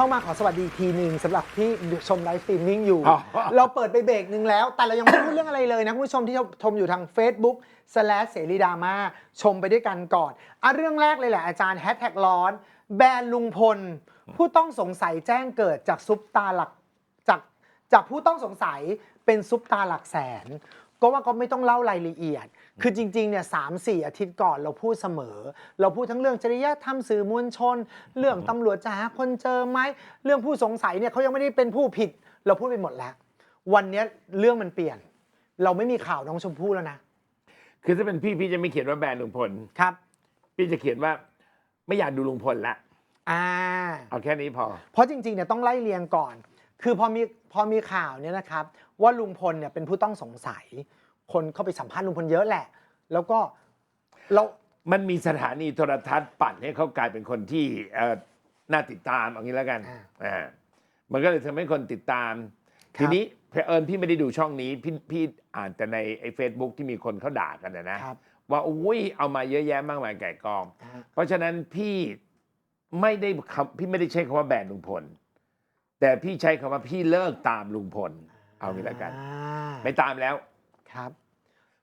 เข้ามาขอสวัสดีอีกทีหนึ่งสำหรับที่ชมไลฟ์สตรีมมิ่งอยู่ อ๋อ เราเปิดไปเบรกหนึ่งแล้ว แต่เรายังไม่พูดเรื่องอะไรเลยนะคุณผู้ชมที่ชมอยู่ทาง Facebook สแลเสรีดราม่าชมไปด้วยกันก่อนอะเรื่องแรกเลยแหละอาจารย์แฮชแท็กร้อน แบนลุงพล ผู้ต้องสงสัยแจ้งเกิดจากซุปตาหลักจากจากผู้ต้องสงสัยเป็นซุปตาหลักแสน ก็ว่าก็ไม่ต้องเล่ารายละเอียด คือจริงๆเนี่ยสามสี่อาทิตย์ก่อนเราพูดเสมอ เราพูดทั้งเรื่องจริยธรรมสื่อมวลชน เรื่องตำรวจจะหาคนเจอไหมเรื่องผู้สงสัยเนี่ยเขายังไม่ได้เป็นผู้ผิด เราพูดไปหมดแล้ว วันเนี้ยเรื่องมันเปลี่ยน เราไม่มีข่าวน้องชมพู่แล้วนะคือถ้าเป็นพี่พี่จะไม่เขียนว่าแบนลุงพล ครับ พี่จะเขียนว่าไม่อยากดูลุงพลละอ่า เอาแค่นี้พอ เพราะจริงๆเนี่ยต้องไล่เรียงก่อน คือพอมีพอมีข่าวเนี่ยนะครับ ว่าลุงพลเนี่ยเป็นผู้ต้องสงสัย คนเข้าไปสัมภาษณ์ลุงพลเยอะแหละ แล้วก็เรา มันมีสถานีโทรทัศน์ปั่นให้เขากลายเป็นคนที่เอ่อน่าติดตามเอางี้แล้วกันอ่าอ่ามันก็เลยทำให้คนติดตาม ครับ ทีนี้เผอิญพี่ไม่ได้ดูช่องนี้ พี่พี่อ่านแต่ในไอ้เฟซบุ๊กที่มีคนเขาด่ากันนะนะ ครับว่าอุ้ยเอามาเยอะแยะมากมายไก่กอง อ่าเพราะฉะนั้นพี่ไม่ได้คำพี่ไม่ได้ใช้คำว่าแบนลุงพล แต่พี่ใช้คำว่าพี่เลิกตามลุงพล เอางี้แล้วกัน อ่า ไม่ตามแล้ว ครับ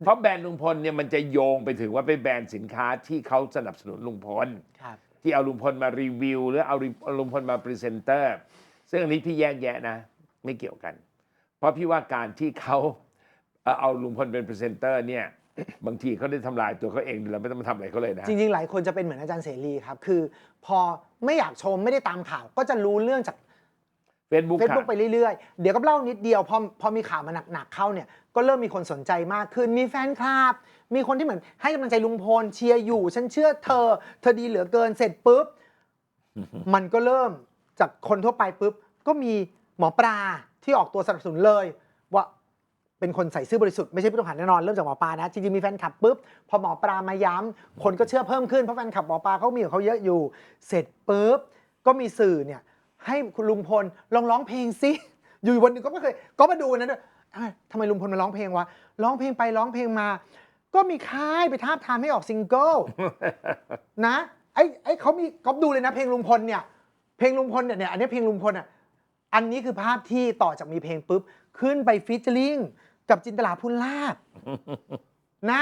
เพราะแบรนด์ลุงพลเนี่ยมันจะโยงไปถึงว่าเป็นแบรนด์สินค้าที่เขาสนับสนุนลุงพล ครับ ที่เอาลุงพลมารีวิว หรือเอาลุงพลมาพรีเซนเตอร์ ซึ่งอันนี้พี่แยกแยะนะ ไม่เกี่ยวกัน เพราะพี่ว่าการที่เขาเอ่อเอาลุงพลเป็นพรีเซนเตอร์เนี่ยบางทีเขาได้ทำลายตัวเขาเองเราไม่ต้องมาทำอะไรเขาเลยนะ จริง ๆ หลายคนจะเป็นเหมือนอาจารย์เสรีครับ คือ พอไม่อยากชมไม่ได้ตามข่าว ก็จะรู้เรื่องจาก เฟซบุ๊กเฟซบุ๊กไปเรื่อยๆ เดี๋ยวก็เล่านิดเดียวพอพอมีข่าวมาหนักๆเข้าเนี่ยก็เริ่มมีคนสนใจมากขึ้นมีแฟนคลับ มีคนที่เหมือนให้กำลังใจลุงพลเชียร์อยู่ ฉันเชื่อเธอ เธอดีเหลือเกินเสร็จปุ๊บ มันก็เริ่มจากคนทั่วไปปุ๊บ ก็มีหมอปลาที่ออกตัวสนับสนุนเลย ว่าเป็นคนใส่ซื่อบริสุทธิ์ไม่ใช่ผู้ต้องหาแน่นอนเริ่มจากหมอปลานะจริงๆมีแฟนคลับปุ๊บพอหมอปลามาย้ำคนก็เชื่อเพิ่มขึ้นเพราะแฟนคลับหมอปลาเขามีของเขาเยอะอยู่ เสร็จปุ๊บก็มีสื่อเนี่ย ให้คุณลุงพลลองร้องเพลงซิอยู่วันหนึงก็ไม่เคยก็มาดูนะด้วยอ้ยทำไมลุงพลมาร้องเพลงวะร้องเพลงไปร้องเพลงมา ก็มีค่ายไปทาบทามให้ออกซิงเกิล นะไอ้ไอ้เขามีก๊อปดูเลยนะ เพลงลุงพลเนี่ย เพลงลุงพลเนี่ยเนี่ยอันนี้เพลงลุงพลอะอันนี้คือภาพที่ต่อจากมีเพลงปุ๊บ ขึ้นไปฟีเจอริงกับจินตลาพูนลาบ นะ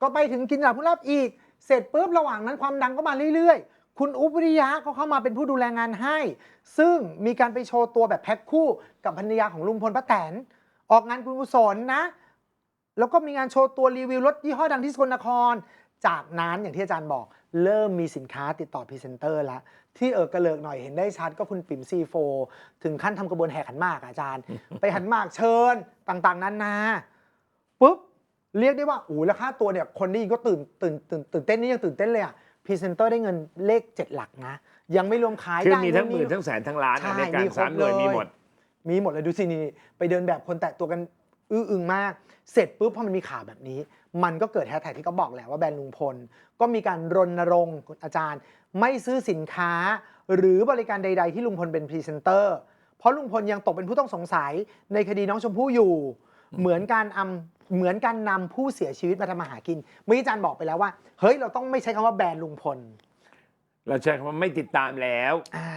ก็ไปถึงจินตลาพูนลาบอีก เสร็จปุ๊บระหว่างนั้นความดังก็มาเรื่อยๆ คุณอุ๊บวิริยะก็เข้ามาเป็นผู้ดูแลงานให้ ซึ่งมีการไปโชว์ตัวแบบแพ็คคู่กับภรรยาของลุงพลป้าแตน ออกงานกุศลนะ แล้วก็มีงานโชว์ตัวรีวิวรถยี่ห้อดังที่สกลนคร จากนั้นอย่างที่อาจารย์บอก เริ่มมีสินค้าติดต่อพรีเซนเตอร์แล้วที่เออกระเลิกหน่อยเห็นได้ชัดก็คุณปิ่มซีโฟถึงขั้นทำกระบวนแห่ขันหมากอะอาจารย์ ไปหันหมากเชิญต่างๆนานาปุ๊บเรียกได้ว่าอู้แล้วค่าตัวเนี่ยคนได้ยินก็ตื่นตื่นตื่นตื่นเต้นนี่ยังตื่นเต้นเลยอะ พรีเซนเตอร์ได้เงินเลขเจ็ดหลักนะ ยังไม่รวมขายคือได้มีทั้งหนู่มื่นนนี่ทั้งแสนทั้งล้านใช่ในการมีครบสามหน่วยเลยมีหมด มีหมดเลยดูสินี่ไปเดินแบบคนแตะตัวกันอื้ออึงมาก เสร็จปุ๊บพอมันมีข่าวแบบนี้ มันก็เกิดแฮชแท็กที่เขาบอกแหละว่าแบรนด์ลุงพล ก็มีการรณรงค์คุณอาจารย์ ไม่ซื้อสินค้า หรือบริการใด ๆ ที่ลุงพลเป็นพรีเซนเตอร์ เพราะลุงพลยังตกเป็นผู้ต้องสงสัยในคดีน้องชมพู่อยู่ เหมือนการอำ เหมือนการนำผู้เสียชีวิตมาทำมาหากินเมื่อกี้อาจารย์บอกไปแล้วว่า เฮ้ยเราต้องไม่ใช้คำว่าแบรนด์ลุงพลเราใช้คำว่าไม่ติดตามแล้ว อ่า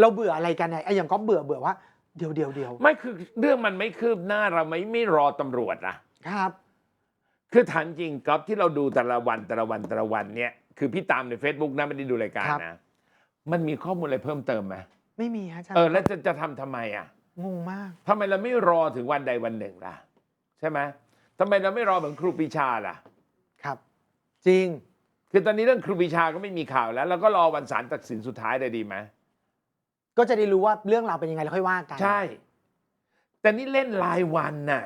เราเบื่ออะไรกันเนี่ยไอ้อย่างก็เบื่อเบื่อว่าเดี๋ยวเดี๋ยวเดี๋ยวไม่คือเรื่องมันไม่คืบหน้าเราไม่ไม่รอตำรวจนะ ครับ คือถามจริงก๊อฟที่เราดูแต่ละวันแต่ละวันแต่ละวันเนี่ยคือพี่ตามใน Facebook นะไม่ได้ดูรายการครับ นะ มันมีข้อมูลอะไรเพิ่มเติมไหมไม่มีฮะอาจารย์เออแล้วจะจะทำทำไมอะงงมาก ทำไมเราไม่รอถึงวันใดวันหนึ่งล่ะ ใช่ไหมทำไมเราไม่รอเหมือนครูปรีชาล่ะ ครับ จริง คือตอนนี้เรื่องครูปรีชาก็ไม่มีข่าวแล้วแล้วก็รอวันศาลตัดสินสุดท้ายเลยดีไหมก็จะได้รู้ว่าเรื่องราวเป็นยังไงแล้วค่อยว่ากันใช่ แต่นี่เล่นรายวันน่ะ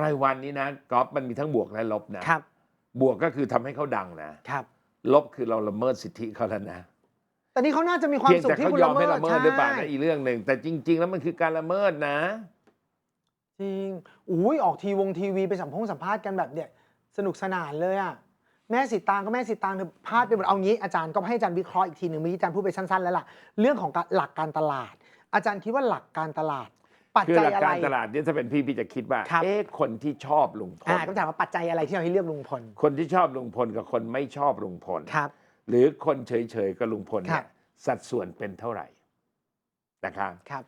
รายวันนี้นะก๊อฟมันมีทั้งบวกและลบนะครับ บวกก็คือทำให้เขาดังนะ ครับ ลบคือเราละเมิดสิทธิเขาแล้วนะแต่นี่เขาน่าจะมีความเพียงสุขแต่ที่เขาคุณยอละมเมิให้ดละเมิดหรือเปล่าใช่ นะอีกเรื่องหนึ่งแต่จริง ๆ แล้วมันคือการละเมิดนะ จริงอุ้ยออกทีวงทีวีไปสัมพงสัมภาษณ์กันแบบเนี่ยสนุกสนานเลยอะแม่สิตางก็แม่สิตางเธอพลาดไปหมดเอางี้อาจารย์ก็ให้อาจารย์วิเคราะห์อีกทีหนึ่งเมื่อกี้อาจารย์พูดไปสั้นๆแล้วล่ะเรื่องของการหลักการตลาด อาจารย์คิดว่าหลักการตลาด ปัจคือจัหยลักอะไร การตลาดเนี่ยถ้าเป็นพี่พี่จะคิดว่าครับ เอ๊ะคนที่ชอบลุงพลอ่าก็ถามว่าปัจจัยอะไรที่เราให้เลือกลุงพลคนที่ชอบลุงพลกับคนไม่ชอบลุงพล ครับ หรือคนเฉยๆกับลุงพลครัเนี่บ ยสัดส่วนเป็นเท่าไหร่นะครับครับ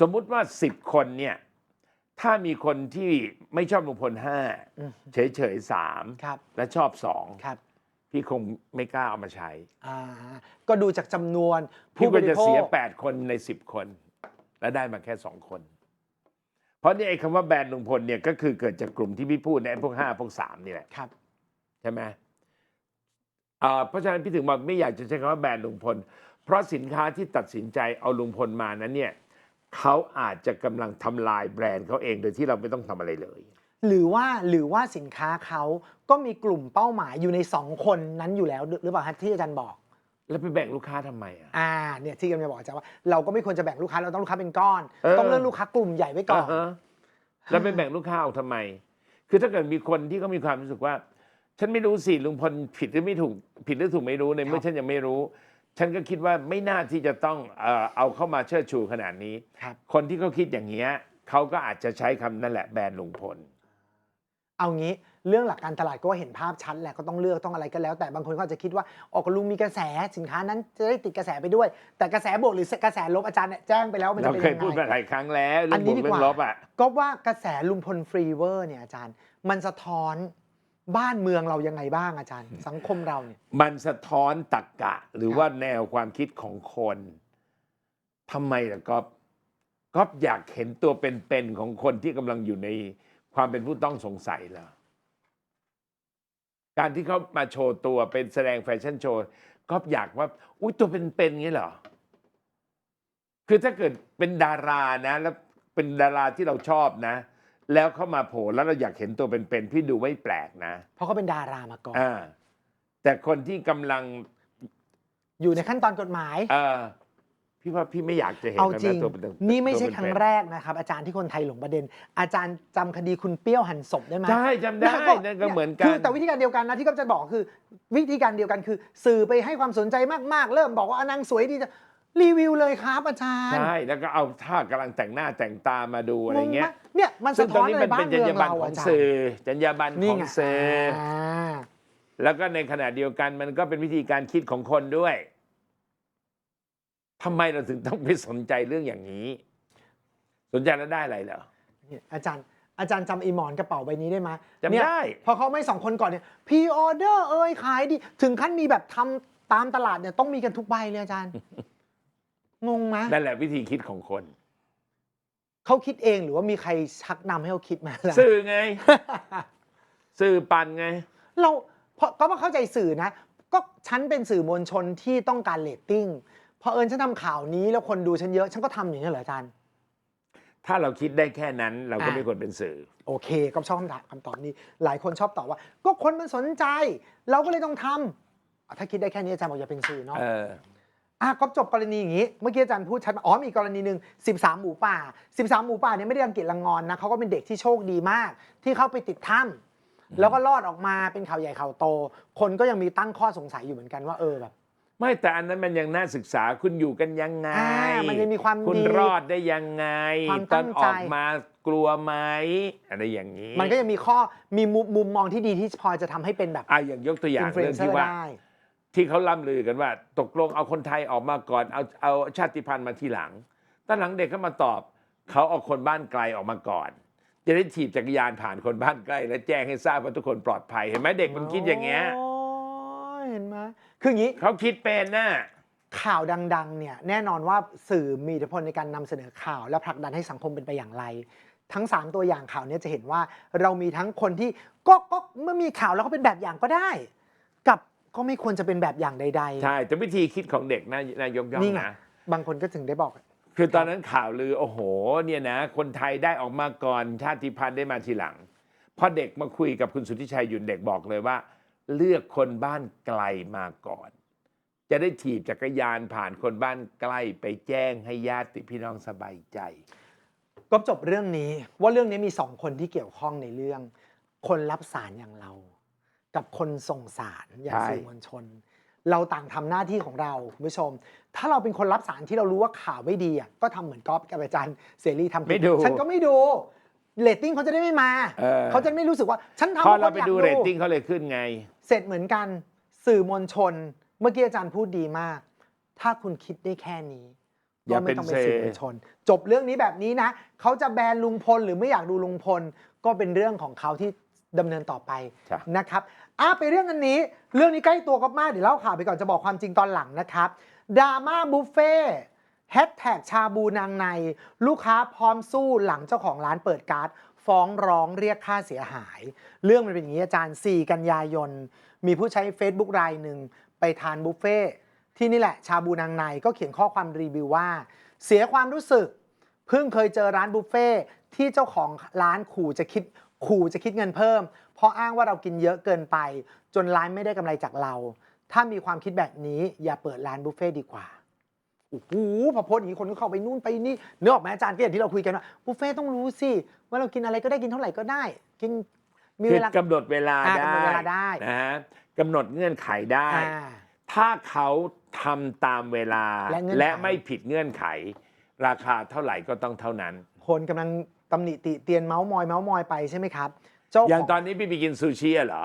สมมุติว่าสิบคนเนี่ย ถ้ามีคนที่ไม่ชอบลุงพลห้าอืมเฉยเฉยๆสามครับ และชอบสองครับพี่คงไม่กล้าเอามาใช้ อ่าก็ดูจากจำนวนพี่ผู้บก็ริจะโภเสียค แปดคนในสิบคน และได้มาแค่สองคน เพราะนี่ไอ้คำว่าแบรนด์ลุงพลเนี่ยก็คือเกิดจากกลุ่มที่พี่พูดในยไอ้พวกห้าพวกสามนี่แหละ ครับ ใช่ไหมอ่าเพราะฉะนั้นพี่ถึงบอกไม่อยากจะใช้คำว่าแบรนด์ลุงพล เพราะสินค้าที่ตัดสินใจเอาลุงพลมานั้นเนี่ย เขาอาจจะกำลังทำลายแบรนด์เขาเองโดยที่เราไม่ต้องทำอะไรเลย หรือว่าหรือว่าสินค้าเขาก็มีกลุ่มเป้าหมายอยู่ในสองคนนั้นอยู่แล้วหรือเปล่าฮะที่อาจารย์บอก แล้วไปแบ่งลูกค้าทำไมอะ อ่าเนี่ยที่กำลังจะบอกอาจารย์ว่าเราก็ไม่ควรจะแบ่งลูกค้าเราต้องลูกค้าเป็นก้อน เออ ต้องเลือกลูกค้ากลุ่มใหญ่ไว้ก่อนาฮะแล้วไปแบ่งลูกค้าออกทำไม คือถ้าเกิดมีคนที่เขามีความรู้สึกว่า ฉันไม่รู้สิลุงพลผิดหรือไม่ถูกผิดหรือถูกไม่รู้ในเมื่อฉันยังไม่รู้ ฉันก็คิดว่าไม่น่าที่จะต้องเอ่อเอาเข้ามาเชิดชูขนาดนี้ ครับ คนที่เขาคิดอย่างเงี้ยเขาก็อาจจะใช้คำนั่นแหละแบรนด์ลุงพล เอางี้เรื่องหลักการตลาดก็ว่าเห็นภาพชัดแหละก็ต้องเลือกต้องอะไรก็แล้ว แต่บางคนก็อาจจะคิดว่าออกลุงมีกระแสสินค้านั้นจะได้ติดกระแสไปด้วย แต่กระแสบวกหรือกระแสลบอาจารย์เนี่ยแจ้งไปแล้วมันจะเราเป็นเคยยังพูดมาไงหลายครั้งแล้วอัเรื่อนงบนี้วกดีกเรื่อว่างลบอะ ก็ว่ากระแสลุงพลฟรีเวอร์เนี่ยอาจารย์ มันสะท้อน บ้านเมืองเรายังไงบ้างอาจารย์ สังคมเราเนี่ย มันสะท้อนตรกกะ หรือว่าแนวความคิดของคนทำไมล่ะก๊อฟก๊อฟอยากเห็นตัวเป็นๆของคนที่กำลังอยู่ในความเป็นผู้ต้องสงสัยเหรอการที่เขามาโชว์ตัวเป็นแสดงแฟชั่นโชว์ก๊อฟอยากว่า อุ้ยตัวเป็นๆงี้เหรอ คือถ้าเกิดเป็นดารานะ แล้วเป็นดาราที่เราชอบนะ แล้วเข้ามาโผล่แล้วเราอยากเห็นตัวเป็นๆพี่ดูไม่แปลกนะเพราะเขาเป็นดารามาก่อน อ่าแต่คนที่กำลังอยู่ในขั้นตอนกฎหมาย เออพี่ว่าพี่ไม่อยากจะเห็นเอาแล้วจรินะงตัวเป็นนี่ไม่ใช่ตัวเป็ครั้งแรกนะครับ อาจารย์ที่คนไทยหลงประเด็น อาจารย์จำคดีคุณเปรี้ยวหันศพได้ไหมใช่จำได้แล้วนั่นก็เหมือนกัคือนแต่วิธีการเดียวกันนะที่ก็จะบอกคือ วิธีการเดียวกันคือ สื่อไปให้ความสนใจมากๆ เริ่มบอกว่าอะนางสวยดีจะ รีวิวเลยครับอาจารย์ใช่แล้วก็เอาท่ากำลังแต่งหน้าแต่งตามาดูอะไรเงี้ยงงไหมเนี่ยมันซึ่สะงตท้รองนนี้อะไรมันบ้าเป็นนจรเมืรองยาบรรณเราของอาจารสื่ย์อจรรยาบรรณนี่ของไงสื่อออ่าแล้วก็ในขณะเดียวกันมันก็เป็นวิธีการคิดของคนด้วยทำไมเราถึงต้องไปสนใจเรื่องอย่างนี้ สนใจแล้วได้อะไรเหรอเนี่ยอาจารย์อาจารย์จำอีหมอนกระเป๋าใบนี้ได้ไหมจำเนี่ยได้ พอเขาไม่สองคนก่อนเนี่ยพรีออเดอร์เอ้ยขายดี ถึงขั้นมีแบบทำตามตลาดเนี่ยต้องมีกันทุกใบเลยอาจารย์ งงไหมนั่นแหละวิธีคิดของคน เขาคิดเองหรือว่ามีใครชักนำให้เขาคิดมาล่ะ สื่อไง สื่อปันไง เราเพราะก็มาเข้าใจสื่อนะ ก็ฉันเป็นสื่อมวลชนที่ต้องการเรตติ้งพอเอิญฉันทำข่าวนี้แล้วคนดูฉันเยอะ ฉันก็ทำอย่างนี้เหรออาจารย์ ถ้าเราคิดได้แค่นั้น เราก็อะ ไม่ควรเป็นสื่อ โอเคก็ชอบคำถามคำตอบนี้ หลายคนชอบตอบว่า ก็คนมันสนใจ เราก็เลยต้องทำอะถ้าคิดได้แค่นี้อาจารย์บอกอย่าเป็นสื่อเนาะ เออ อะก็จบกรณีอย่างนี้ เมื่อกี้อาจารย์พูดชัดมาอ๋อมีอีกกรณีหนึ่ง13 หมูป่า 13 หมูป่าเนี่ยไม่ได้รังเกียจรังงอนนะเขาก็เป็นเด็กที่โชคดีมาก ที่เข้าไปติดถ้ำแล้วก็รอดออกมาเป็นข่าวใหญ่ข่าวโต คนก็ยังมีตั้งข้อสงสัยอยู่เหมือนกันว่าเออแบบ ไม่แต่อันนั้นมันยังน่าศึกษาคุณอยู่กันยังไงอ่ามันยังมีความคุณดีรอดได้ยังไงความตตั้อนงอใจอกมากลัวไหมอะไรอย่างนี้มันก็ยังมีข้อมีมุมมุมมองที่ดีที่พอจะทำให้เป็นแบบ อะอย่างยกตัวอย่าอิงนฟลูเอเรื่อนงเซอที่ร์ว่า ได้ ที่เขาล่ำลือกันว่า ตกลงเอาคนไทยออกมาก่อนเอาเอาชาติพันธุ์มาทีหลังตอนหลังเด็กก็มาตอบเขาเอาคนบ้านไกลออกมาก่อน จะได้ถีบจักรยานผ่านคนบ้านใกล้ และแจ้งให้ทราบว่าทุกคนปลอดภัยเห็นไหมเด็กมันคิดอย่างเงี้ยโอ้ยเห็นไหมคืออย่างนี้เขาคิดเป็นน่ะข่าวดัง ๆ เนี่ยแน่นอนว่าสื่อมีอิทธิพลในการนำเสนอข่าวและผลักดันให้สังคมเป็นไปอย่างไร ทั้ง 3 ตัวอย่างข่าวเนี้จะเห็นว่าเรามีทั้งคนที่ก็ก็เมื่อมีข่าวแล้วก็เป็นแบบอย่างก็ได้ กับก็ไม่ควรจะเป็นแบบอย่างใดใช่แต่วิธีคิดของเด็กนะนายกย่อๆงนี่ไง นะ บางคนก็ถึงได้บอก คือตอนนั้นข่าวลือ โอ้โห เนี่ยนะ คนไทยได้ออกมาก่อนชาติพันธุ์ได้มาทีหลัง พอเด็กมาคุยกับคุณสุทธิชัยหยุ่นเด็กบอกเลยว่า เลือกคนบ้านไกลมาก่อน จะได้ถีบจักรยานผ่านคนบ้านใกล้ไปแจ้งให้ญาติพี่น้องสบายใจ ก็จบเรื่องนี้ว่าเรื่องนี้มีสองคนที่เกี่ยวข้องในเรื่อง คนรับสารอย่างเรา กับคนส่งสารอย่างใช่ สื่อมวลชน เราต่างทำหน้าที่ของเราคุณผู้ชม ถ้าเราเป็นคนรับสารที่เรารู้ว่าข่าวไม่ดีอะก็ทำเหมือนก๊อฟกับอาจารย์เสรีทำผิไม่ดู ฉันก็ไม่ดูเรตติ้งเขาจะได้ไม่มาเออเขาจะไม่รู้สึกว่าฉันทำพอพะเราคนไปอยกดูเรตติ้งเขาเลยขึ้นไง เสร็จเหมือนกันสื่อมวลชน เมื่อกี้อาจารย์พูดดีมาก ถ้าคุณคิดได้แค่นี้อย่าก็ไม่ต้องเป็นเป็นเซ สื่อมวลชน จบเรื่องนี้แบบนี้นะเขาจะแบนลุงพลหรือไม่อยากดูลุงพล ก็เป็นเรื่องของเขาที่ ดำเนินต่อไปจ้ะนะครับอะไปเรื่องอันนี้ เรื่องนี้ใกล้ตัวก็มากเดี๋ยวเล่าข่าวไปก่อนจะบอกความจริงตอนหลังนะครับดราม่าบุฟเฟ่แฮชแท็กชาบูนางใน ลูกค้าพร้อมสู้หลังเจ้าของร้านเปิดการ์ด ฟ้องร้องเรียกค่าเสียหาย เรื่องมันเป็นอย่างนี้อาจารย์ 4 กันยายน มีผู้ใช้ Facebook รายหนึ่งไปทานบุฟเฟ่ที่นี่แหละ ชาบูนางในก็เขียนข้อความรีวิวว่า เสียความรู้สึก เพิ่งเคยเจอร้านบุฟเฟ่ที่เจ้าของร้านขู่จะคิด ขู่จะคิดเงินเพิ่ม เพราะอ้างว่าเรากินเยอะเกินไป จนร้านไม่ได้กำไรจากเรา ถ้ามีความคิดแบบนี้อย่าเปิดร้านบุฟเฟ่ดีกว่าโอ้โหพอโพสต์อย่างนี้คนก็เข้าไปนู่นไปนี่เนื้อออกไหมอาจารย์ก็อย่างที่เราคุยกันว่าบุฟเฟ่ต้องรู้สิว่าเรากินอะไรก็ได้กินเท่าไหร่ก็ได้ กินมีคืเวอลากำหนดเวลาอ่าได้กำหนดเวลาได้นะฮะกำหนดเงื่อนไขได้อ่าถ้าเขาทำตามเวลาและเงื่อนไขไม่ผิดเงื่อนไข ราคาเท่าไหร่ก็ต้องเท่านั้น คนกำลัง ตำหนิติเตียนเมาส์มอยเมาส์มอยไปใช่ไหมครับ เจ้าอย่างของตอนนี้พี่ไปกินซูชิอะเหรอ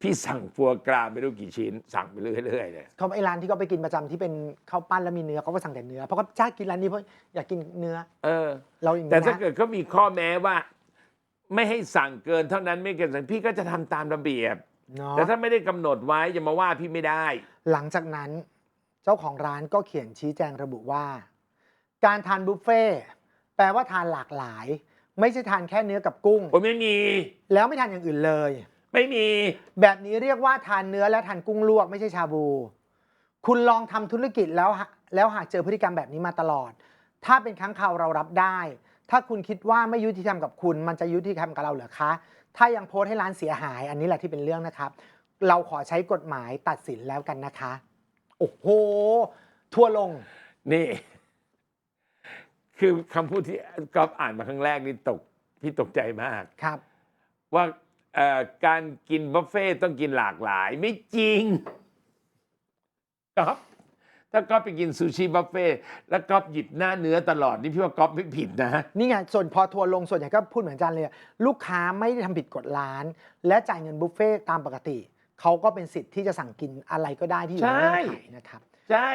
พี่สั่งฟัวกราไม่รู้กี่ชิ้น สั่งไปเรื่อยๆเลยเขาไอ้ร้านที่เขาไปกินประจำที่เป็นข้าวปั้นแล้วมีเนื้อเขาก็สั่งแต่เนื้อเพราะเขาชาติกินร้านนี้เพราะอยากกินเนื้อเออ เราอย่างแต่นี้ถ้านะเกิดเขามีข้อแม้ว่า ไม่ให้สั่งเกินเท่านั้นไม่เกินสั่งพี่ก็จะทำตามระเบียบ เนาะแต่ถ้าไม่ได้กำหนดไว้อย่ามาว่าพี่ไม่ได้ หลังจากนั้น เจ้าของร้านก็เขียนชี้แจงระบุว่า การทานบุฟเฟ่ต์ แปลว่าทานหลากหลาย ไม่ใช่ทานแค่เนื้อกับกุ้ง ผมไม่มี แล้วไม่ทานอย่างอื่นเลย ไม่มี แบบนี้เรียกว่าทานเนื้อและทานกุ้งลวกไม่ใช่ชาบู คุณลองทำธุรกิจแล้วหาแล้วหากเจอพฤติกรรมแบบนี้มาตลอด ถ้าเป็นครั้งคราวเรารับได้ ถ้าคุณคิดว่าไม่ยุติธรรมกับคุณ มันจะยุติธรรมกับเราเหรอคะ ถ้ายังโพสต์ให้ร้านเสียหาย อันนี้แหละที่เป็นเรื่องนะครับ เราขอใช้กฎหมายตัดสินแล้วกันนะคะ โอ้โห ทัวร์ลง นี่ คือคำพูดที่ก๊อฟอ่านมาครั้งแรกนี่ตกพี่ตกใจมาก ครับ ว่าเอ่อการกินบุฟเฟ่ต์ต้องกินหลากหลายไม่จริงก๊อฟถ้าก๊อฟไปกินซูชิบุฟเฟ่ต์แล้วก๊อฟหยิบหน้าเนื้อตลอดนี่พี่ว่าก๊อฟไม่ผิดนะ นี่ไงส่วนพอทัวร์ลงส่วนใหญ่ก็พูดเหมือนกันเลยลูกค้าไม่ได้ทำผิดกฎร้าน และจ่ายเงินบุฟเฟ่ต์ตามปกติ เขาก็เป็นสิทธิ์ที่จะสั่งกินอะไรก็ได้ที่อยู่ในเงื่อนไขนะครับ ใช่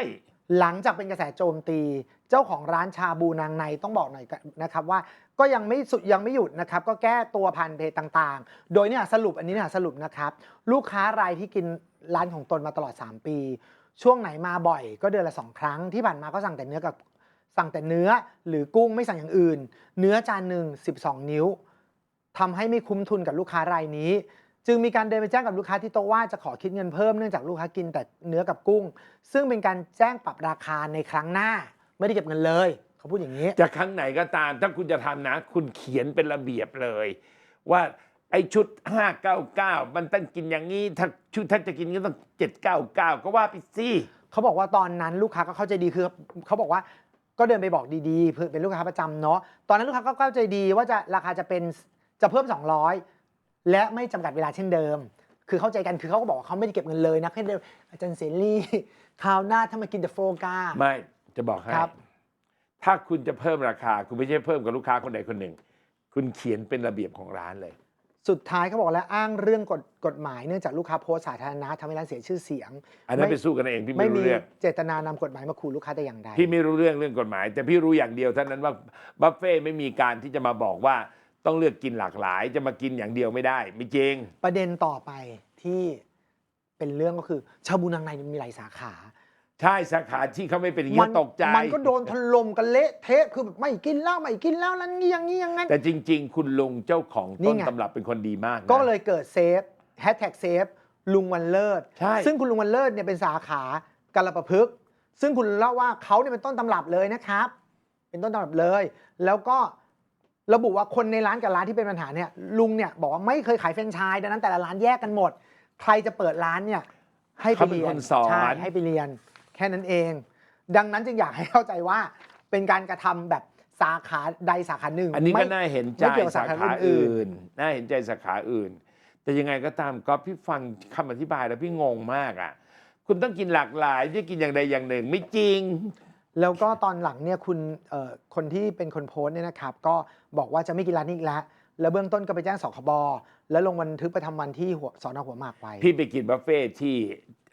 หลังจากเป็นกระแสโจมตี เจ้าของร้านชาบูนางในต้องบอกหน่อยนะครับว่าก็ยังไม่สุดยังไม่หยุดนะครับ ก็แก้ตัวผ่านเพจต่างๆ โดยเนี่ยสรุปอันนี้เนี่ยสรุปนะครับ ลูกค้ารายที่กินร้านของตนมาตลอด 3 ปี ช่วงไหนมาบ่อย ก็เดือนละ2ครั้งที่ผ่านมาก็สั่งแต่เนื้อกับสั่งแต่เนื้อหรือกุ้งไม่สั่งอย่างอื่น เนื้อจานหนึ่ง12 นิ้วทำให้ไม่คุ้มทุนกับลูกค้ารายนี้ จึงมีการเดินไปแจ้งกับลูกค้าที่โต๊ะว่าจะขอคิดเงินเพิ่มเนื่องจากลูกค้ากินแต่เนื้อกับกุ้ง ซึ่งเป็นการแจ้งปรับราคาในครั้งหน้า ไม่ได้เก็บเงินเลย เขาพูดอย่างนี้ จะครั้งไหนก็ตาม ถ้าคุณจะทำนะ คุณเขียนเป็นระเบียบเลย ว่าไอ้ชุด 599 มันต้องกินอย่างนี้ ถ้าชุดถ้าจะกินก็ต้อง 799 ก็ว่าไปสิเขาบอกว่าตอนนั้นลูกค้าก็เข้าใจดีคือเขาบอกว่าก็เดินไปบอกดีๆเพื่อเป็นลูกค้าประจำเนาะตอนนั้นลูกค้าก็เข้าใจดีว่าจะราคาจะเป็นจะเพิ่ม 200 และไม่จำกัดเวลาเช่นเดิม คือเข้าใจกันคือเขาก็บอกว่าเขาไม่ได้เก็บเงินเลยนะแค่เดิมอาจารย์เสรีคราวหน้าถ้ามากินแต่โฟกา ไม่ จะบอกให้ครับ ถ้าคุณจะเพิ่มราคา คุณไม่ใช่เพิ่มกับลูกค้าคนใดคนหนึ่ง คุณเขียนเป็นระเบียบของร้านเลย สุดท้ายเขาบอกแล้วอ้างเรื่องกฎกฎหมายเนื่องจากลูกค้าโพสต์สาธารณะทำให้ร้านเสียชื่อเสียง อันนั้นไม่ ไปสู้กันเองพี่ไม่ไม่มีรู้เรื่องเจตนานำกฎหมายมาขู่ลูกค้าแต่อย่างใด พี่ไม่รู้เรื่องเรื่องกฎหมาย แต่พี่รู้อย่างเดียวเท่านั้นว่าบัฟเฟ่ต์ไม่มีการที่จะมาบอกว่าต้องเลือกกินหลากหลาย จะมากินอย่างเดียวไม่ได้ ไม่จริง ประเด็นต่อไปที่เป็นเรื่องก็คือชาบูนางในมันมีหลายสาขา ใช่สาขาที่เขาไม่เป็นอย่างนี้มัตกใจ มันก็โดนถล่มกันเละเทะคือแบบไม่กินแล้วไม่กินแล้วนั้นงี้อย่างนี้อย่างนั้น แต่จริง ๆ คุณลุงเจ้าของนี่ต้นไง ตำรับเป็นคนดีมากนะ ก็เลยเกิดเซฟแฮชแท็กเซฟลุงวันเลิศ ใช่ ซึ่งคุณลุงวันเลิศเนี่ยเป็นสาขากาลประพฤกษ์ซึ่งคุณเล่าว่าเขาเนี่ยเป็นต้นตำรับเลยนะครับ เป็นต้นตำรับเลย แล้วก็ระบุว่าคนในร้านกับร้านที่เป็นปัญหาเนี่ยลุงเนี่ยบอกว่าไม่เคยขายแฟรนไชส์ดังนั้นแต่ละร้านแยกกันหมด ใครจะเปิดร้านเนี่ยให้ไปเขาเป็นเรียคนนสอน ใช่ให้ไปเรียน แค่นั้นเอง ดังนั้นจึงอยากให้เข้าใจว่าเป็นการกระทำแบบสาขาใดสาขาหนึ่งอันนี้ก็ไม่น่าเห็นใจไม่เกี่ยวกับสาสาขาขาอื่นอื่น น่าเห็นใจสาขาอื่น แต่ยังไงก็ตามก็พี่ฟังคำอธิบายแล้วพี่งงมากอะ คุณต้องกินหลากหลายจะกินอย่างใดอย่างหนึ่งไม่จริง แล้วก็ตอนหลังเนี่ยคุณเอ่อคนที่เป็นคนโพสต์เนี่ยนะครับ ก็บอกว่าจะไม่กินร้านนี้อีกแล้วแล้วเบื้องต้นก็ไปแจ้งสคบแล้วลงบันทึกประจำวันที่หัวสอนอหัวหมากไว้พี่ไปกินบุฟเฟ่ที่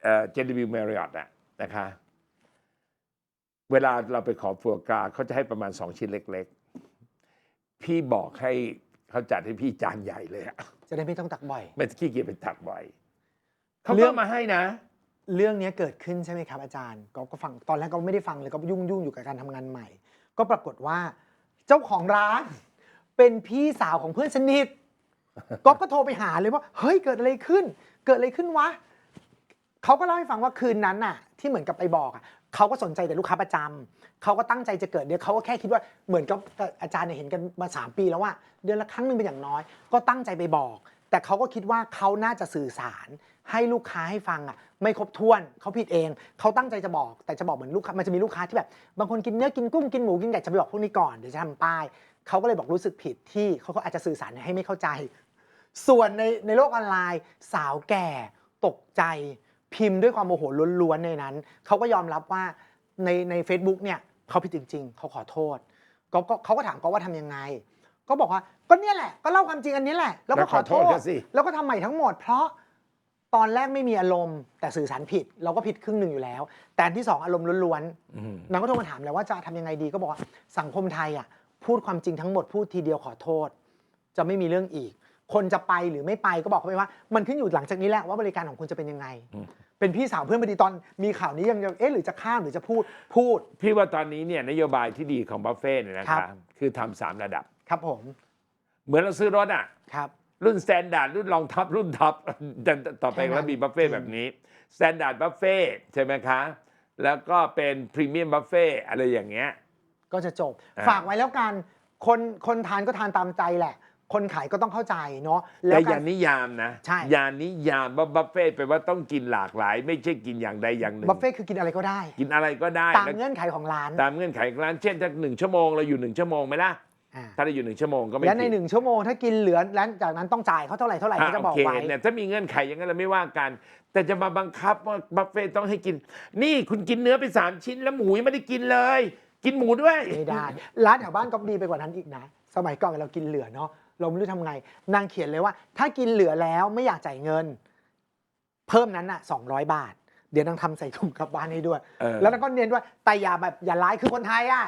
เจนดิวิวเมริออตอะ นะคะ เวลาเราไปขอฟัวกราเขาจะให้ประมาณสองชิ้นเล็ก ๆ พี่บอกให้เขาจัดให้พี่จานใหญ่เลยอะจะได้ไม่ต้องตักบ่อย ไม่ขี้เกียจไปตักบ่อยเขาเรื่ก็องมาให้นะ เรื่องนี้เกิดขึ้นใช่ไหมครับอาจารย์ก็ก็ฟังตอนแรกก็ไม่ได้ฟังเลยก็ยุ่งยุ่งอยู่กับการทำงานใหม่ ก็ปรากฏว่า เจ้าของร้าน เป็นพี่สาวของเพื่อนสนิทก๊อฟก็โทรไปหาเลยว่า เฮ้ยเกิดอะไรขึ้น เกิดอะไรขึ้นวะ เขาก็เล่าให้ฟังว่าคืนนั้นน่ะที่เหมือนกับไปบอกอะเขาก็สนใจแต่ลูกค้าประจำเขาก็ตั้งใจจะเกิดเดือนเขาก็แค่คิดว่าเหมือนกับอาจารย์เนี่ยเห็นกันมาสามปีแล้วว่าเดือนละครั้งหนึ่งเป็นอย่างน้อย ก็ตั้งใจไปบอก แต่เขาก็คิดว่าเขาน่าจะสื่อสาร ให้ลูกค้าให้ฟังอะไม่ครบถ้วนเขาผิดเอง เขาตั้งใจจะบอก แต่จะบอกเหมือนลูกค้ามันจะมีลูกค้าที่แบบ บางคนกินเนื้อกินกุ้งกินหมูกินไก่จะไปบอกพวกนี้ก่อนเดี๋ยวจะทำป้ายเขาก็เลยบอกรู้สึกผิดที่เขาก็อาจจะสื่อสารให้ไม่เข้าใจ ส่วนในในโลกออนไลน์ สาวแก่ตกใจ พิมพ์ด้วยความโมโหล้วนๆในนั้น เขาก็ยอมรับว่าในใน a c e b o o k เนี่ยเขาผิดจริง ๆ เขาขอโทษก็ก็เขาก็ถามก็ว่าทำยังไง ก็บอกว่าก็เนี่ยแหละ ก็เล่าความจริงอันนี้แหละ แล้วก็ขอโทษ แล้วขอโทษเขาสิแล้วก็ทำใหม่ทั้งหมด เพราะตอนแรกไม่มีอารมณ์ แต่สื่อสารผิด เราก็ผิดครึ่งหนึ่งอยู่แล้ว แต่อันที่สองอารมณ์ล้วนๆอืมนางก็โทรมาถามแล้วว่าจะทำยังไงดีก็บอกว่าสังคมไทยอะพูดความจริงทั้งหมดพูดทีเดียวขอโทษ จะไม่มีเรื่องอีก คนจะไปหรือไม่ไปก็บอกเขาไปว่า มันขึ้นอยู่หลังจากนี้แหละว่าบริการของคุณจะเป็นยังไง อืม เป็นพี่สาวเพื่อนพอดีตอนมีข่าวนี้ยังเอ๊ะหรือจะข้ามหรือจะพูดพูด พี่ว่าตอนนี้เนี่ยนโยบายที่ดีของบัฟเฟ่ต์เนี่ยนะครัคะบคือทำสามระดับ ครับผมเหมือนเราซื้อรถอะ ครับ รุ่นสแตนดาร์ดรุ่นรองท็อปรุ่นท็อปแต่ต่อไปแค่นั้นแล้วมีบัฟเฟ่ต์จริงแบบนี้สแตนดาร์ดบัฟเฟ่ใช่ไหมคะ แล้วก็เป็นพรีเมียมบัฟเฟ่อะไรอย่างเงี้ย ก็จะจบ อ่า ฝากไว้แล้วกัน คนคนทานก็ทานตามใจแหละ คนขายก็ต้องเข้าใจเนาะแล้แต่วอกัย่านนิยามนะใช่ อย่านิยามว่าบัฟเฟ่ต์แปลว่าต้องกินหลากหลาย ไม่ใช่กินอย่างใดอย่างหนึ่ง บัฟเฟ่ต์คือกินอะไรก็ได้ กินอะไรก็ได้ตามแล้วเงื่อนไขของร้านตามเงื่อนไขของร้านเช่นถ้าหนึ่งชั่วโมงเราอยู่หนึ่งชั่วโมงไหมล่ะ อ่าถ้าเราอยู่หนึ่งชั่วโมงก็ไม่และในผิดหนึ่งชั่วโมงถ้ากินเหลือแล้วจากนั้นต้องจ่ายเขาเท่าไหร่เท่าไหร่อะเขาจะโอบอกเคไว้ เนี่ยถ้ามีเงื่อนไขอย่างนั้นเราไม่ว่ากัน แต่จะมาบังคับว่าบัฟเฟ่ต์ต้องให้กิน นี่คุณกินเนื้อไปสามชิ้นแล้วหมูยังไม่ได้กินเลย กินหมูด้วย ไม่ได้ร้านแถวบ้านก็ดีไปกว่านั้นอีกนะ สมัยก่อนเรากินเหลือเนาะ เราไม่รู้ทำไง นางเขียนเลยว่า ถ้ากินเหลือแล้วไม่อยากจ่ายเงิน เพิ่มนั้นอะ200บาท เดี๋ยวนางทำใส่ถุงกลับบ้านให้ด้วยเออแล้วนางก็เน้นว่าแต่อย่าแบบอย่าร้ายคือคนไทยอะ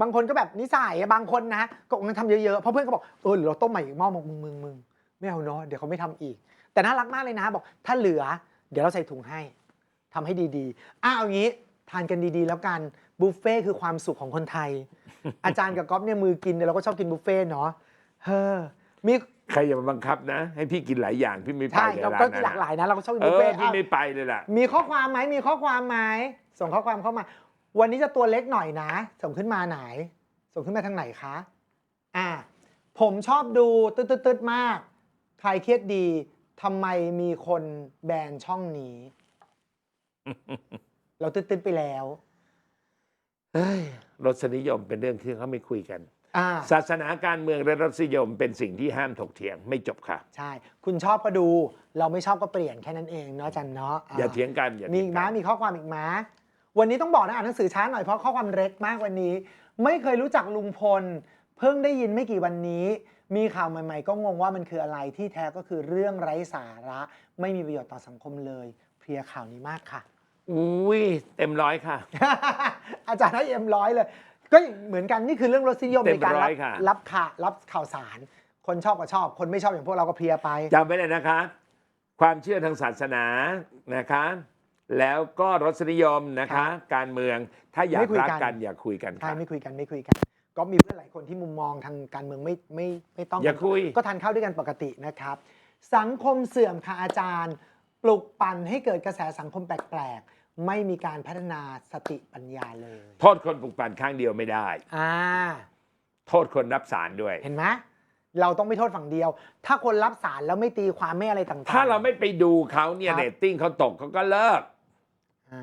บางคนก็แบบนิสัยอะบางคนนะก็งั้นทำเยอะๆเพราะเพื่อนก็บอกเออหรือเราต้มใหม่อีกหม้อมึงมึงมึงมึงไม่เอาเนาะเดี๋ยวเขาไม่ทำอีก แต่น่ารักมากเลยนะบอกถ้าเหลือ เดี๋ยวเราใส่ถุงให้ทำให้ดีๆอะเอางี้ทานกันดีๆ แล้วกันบุฟเฟ่คือความสุขของคนไทย อาจารย์กับก๊อฟเนี่ยมือกินเนี่ยเราก็ชอบกินบุฟเฟ่ต์เนาะ เฮ้อมีใครอย่ามาบังคับนะ ให้พี่กินหลายอย่างพี่ไม่ไปใช่เลยเราร้าก็นกินั้นนหลากหอะลายนะเราก็ชอบกินเอบุฟอเฟ่ต์พี่อะไม่ไปเลยล่ะ มีข้อความไหมมีข้อความไหมส่งข้อความเข้ามา วันนี้จะตัวเล็กหน่อยนะ ส่งขึ้นมาไหน ส่งขึ้นมาทางไหนคะอ่าผมชอบดูตึ๊ดตึ๊ดตึ๊ดมากใครเครียดดีทำไมมีคนแบนช่องนี้ เราตึ๊ดตึ๊ดไปแล้วเฮ้ยรสนิยมเป็นเรื่องที่เขาไม่คุยกัน อ่า ศาสนาการเมืองและรสนิยมเป็นสิ่งที่ห้ามถกเถียงไม่จบค่ะ ใช่ คุณชอบก็ดู เราไม่ชอบก็เปลี่ยนแค่นั้นเองเนาะอาจันเนาะอย่าเถียงกันอย่ามีเถียอีงกกัม้า นมีข้อความอีกม้า วันนี้ต้องบอกนะอ่านหนังสือช้าหน่อยเพราะข้อความเล็กมากวันนี้ ไม่เคยรู้จักลุงพล เพิ่งได้ยินไม่กี่วันนี้ มีข่าวใหม่ ๆ ก็งงว่ามันคืออะไรที่แท้ก็คือเรื่องไร้สาระ ไม่มีประโยชน์ต่อสังคมเลย เพลียข่าวนี้มากค่ะ อุ้ยเต็มร้อยค่ะ อาจารย์ให้เอ็มร้อยเลย ก็เหมือนกันนี่คือเรื่องรสนิยมเต็ในมการร้รัอบยค่ะ รับข่าวรับข่าวสาร คนชอบก็ชอบ คนไม่ชอบอย่างพวกเราก็เพลียไป จำไว้เลยนะคะ ความเชื่อทางศาสนานะคะ แล้วก็รสนิยมนะครัคะบการเมืองถ้าอยาไม่กคุยรักกัน กันอย่าคุยกันใช่ค่ะ ไม่คุยกันไม่คุยกัน ก็มีเพื่อนหลายคนที่มุมมองทางการเมืองไม่ไม่ไม่ต้องอย่าคุย ก็ทานข้าวด้วยกันปกตินะครับ สังคมเสื่อมค่ะอาจารย์ ปลุกปั่นให้เกิดกระแสสังคมแปลกๆ ไม่มีการพัฒนาสติปัญญาเลย โทษคนปลุกปั่นข้างเดียวไม่ได้ อ่า โทษคนรับสารด้วย เห็นไหมเราต้องไม่โทษฝั่งเดียว ถ้าคนรับสารแล้วไม่ตีความไม่อะไรต่างๆ ถ้าเราไม่ไปดูเขาเนี่ยครับ เรตติ้งเขาตกเขาก็เลิก อ่า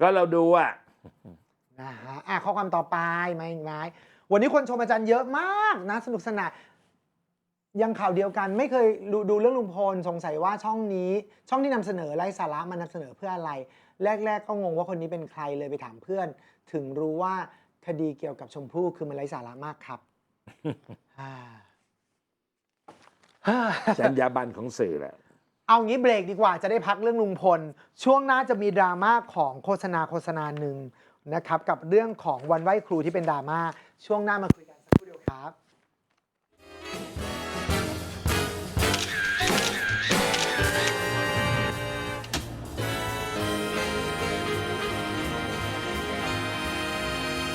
ก็เราดูอะ นะฮะอะข้อความต่อไปมาอีกไหมวันนี้คนชมอาจารย์เยอะมากนะ สนุกสนาน ยังข่าวเดียวกันไม่เคยดูดูเรื่องลุงพลสงสัยว่าช่องนี้ ช่องที่นำเสนอไร้สาระมันนำเสนอเพื่ออะไร แรก ๆ ก็งงว่าคนนี้เป็นใครเลยไปถามเพื่อน ถึงรู้ว่าคดีเกี่ยวกับชมพู่คือมันไร้สาระมากครับอ่าฮ่าสัญญาบันของสื่อแหละ เอางี้เบรกดีกว่าจะได้พักเรื่องลุงพล ช่วงหน้าจะมีดราม่าของโฆษณาโฆษณาหนึ่งนะครับ กับเรื่องของวันไหว้ครูที่เป็นดราม่าช่วงหน้ามาคุยกันสักครู่เดียวครับ